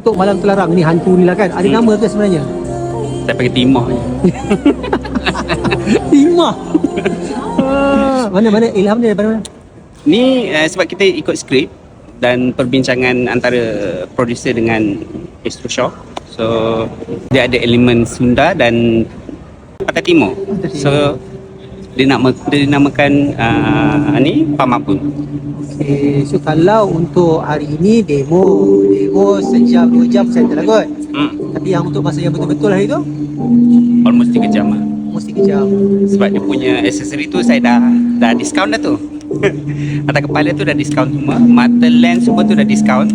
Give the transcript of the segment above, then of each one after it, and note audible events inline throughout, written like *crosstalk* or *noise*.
Datuk Malam Telarang ni hantu ni lah kan. Ada Hmm. nama ke sebenarnya? Saya pakai timah je. *laughs* Timah. Ah, *laughs* mana mana ilham dia daripada mana? Ni uh, sebab kita ikut skrip dan perbincangan antara producer dengan Astro Shock. So dia ada elemen Sunda dan. Pantai Timur. So dia nak dinamakan uh, ni Pamapun. Okay, so kalau untuk hari ini demo, demo sejam dua jam saya tak kot. Hmm. Tapi yang untuk masa yang betul-betul hari tu Almost 3 jam lah. mesti kejam. Sebab dia punya aksesori tu saya dah dah diskaun dah tu. *laughs* Atas kepala tu dah diskaun semua. Mata lens semua tu dah diskaun.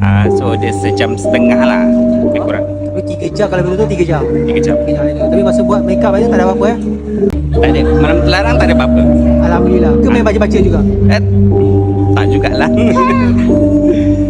Uh, so dia sejam setengah lah lebih kurang. Tapi tiga jam kalau betul-betul tiga jam. 3 jam. Tiga jam itu. Tapi masa buat make up aja tak ada apa-apa ya. Tak ada malam terlarang tak ada apa-apa. Alhamdulillah. Ke main baca-baca juga. Eh, tak jugalah. *laughs*